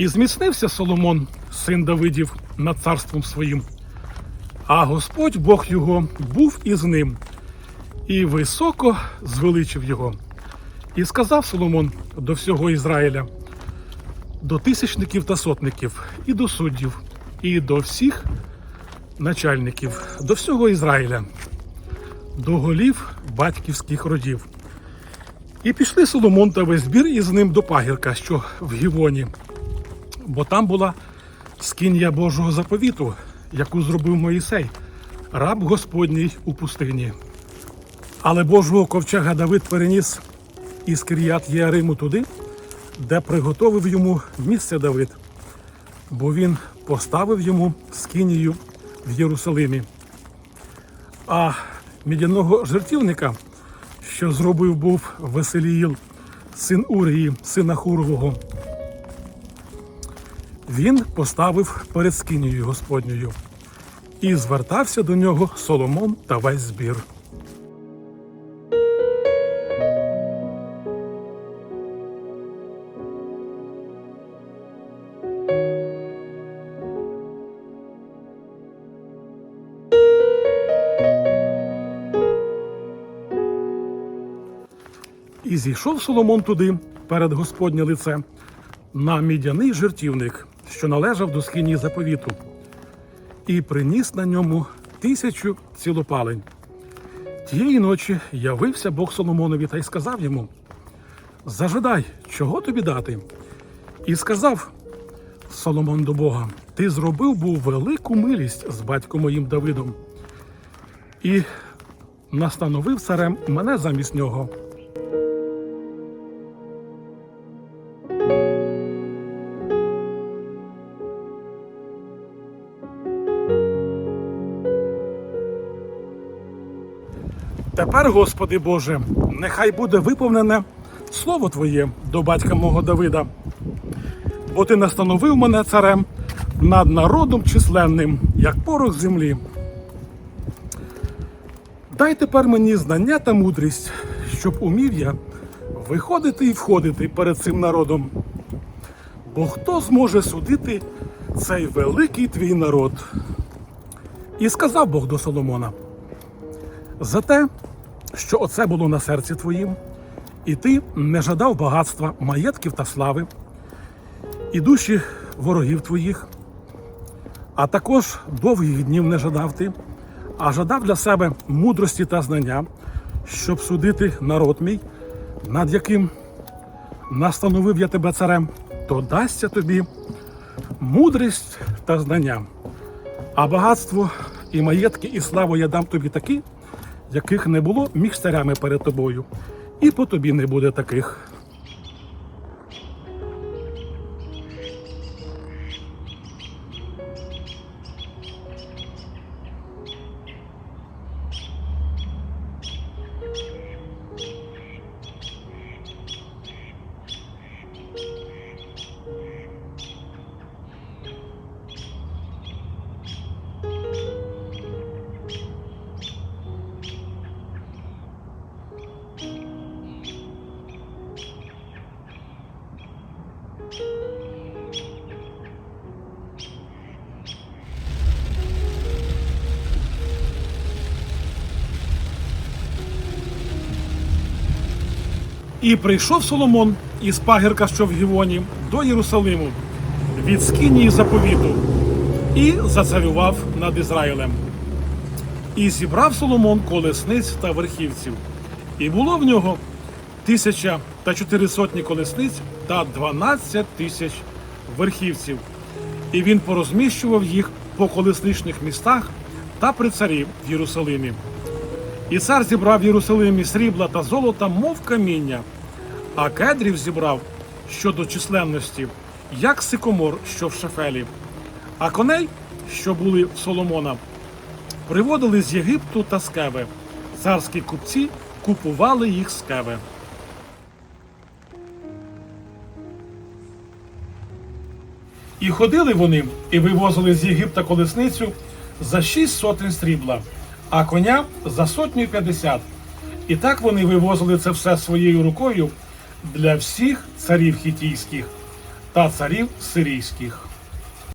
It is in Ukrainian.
І зміцнився Соломон, син Давидів, над царством своїм. А Господь Бог його був із ним, і високо звеличив його. І сказав Соломон до всього Ізраїля, до тисячників та сотників, і до суддів, і до всіх начальників, до всього Ізраїля, до голів батьківських родів. І пішли Соломон та весь збір із ним до пагірка, що в Гівоні, бо там була скинія Божого заповіту, яку зробив Моїсей, раб Господній у пустині. Але Божого ковчега Давид переніс із Кир'ят Єариму туди, де приготовив йому місце Давид, бо він поставив йому скинію в Єрусалимі. А мідяного жертівника, що зробив був Веселіїл, син Урії, сина Хурового, він поставив перед скинією Господньою і звертався до нього Соломон та весь збір. І зійшов Соломон туди перед Господнє лице на мідяний жертівник, що належав до скині заповіту, і приніс на ньому тисячу цілопалень. Тієї ночі явився Бог Соломонові та й сказав йому: Зажадай, чого тобі дати? І сказав Соломон до Бога: Ти зробив був велику милість з батьком моїм Давидом, і настановив царем мене замість нього. Тепер, Господи Боже, нехай буде виповнене слово Твоє до батька мого Давида, бо Ти настановив мене царем над народом численним, як порох землі. Дай тепер мені знання та мудрість, щоб умів я виходити і входити перед цим народом. Бо хто зможе судити цей великий твій народ? І сказав Бог до Соломона за те, що оце було на серці твоїм, і ти не жадав багатства, маєтків та слави, і душі ворогів твоїх, а також довгих днів не жадав ти, а жадав для себе мудрості та знання, щоб судити народ мій, над яким настановив я тебе царем, то дасться тобі мудрість та знання, а багатство і маєтки, і славу я дам тобі такі, яких не було між перед тобою, і по тобі не буде таких. І прийшов Соломон із пагірка, що в Гівоні, до Єрусалиму від скинії заповіту, і зацарював над Ізраїлем. І зібрав Соломон колесниць та верхівців, і було в нього тисяча та чотири сотні колесниць та дванадцять тисяч верхівців. І він порозміщував їх по колесничних містах та при царі в Єрусалимі. І цар зібрав в Єрусалимі срібла та золота, мов каміння, а кедрів зібрав щодо численності, як сикомор, що в шефелі. А коней, що були в Соломона, приводили з Єгипту та з Кеви. Царські купці купували їх з Кеви. І ходили вони і вивозили з Єгипта колесницю за шість сотень срібла, а коня за сотню п'ятдесят. І так вони вивозили це все своєю рукою для всіх царів хітійських. та царів сирійських.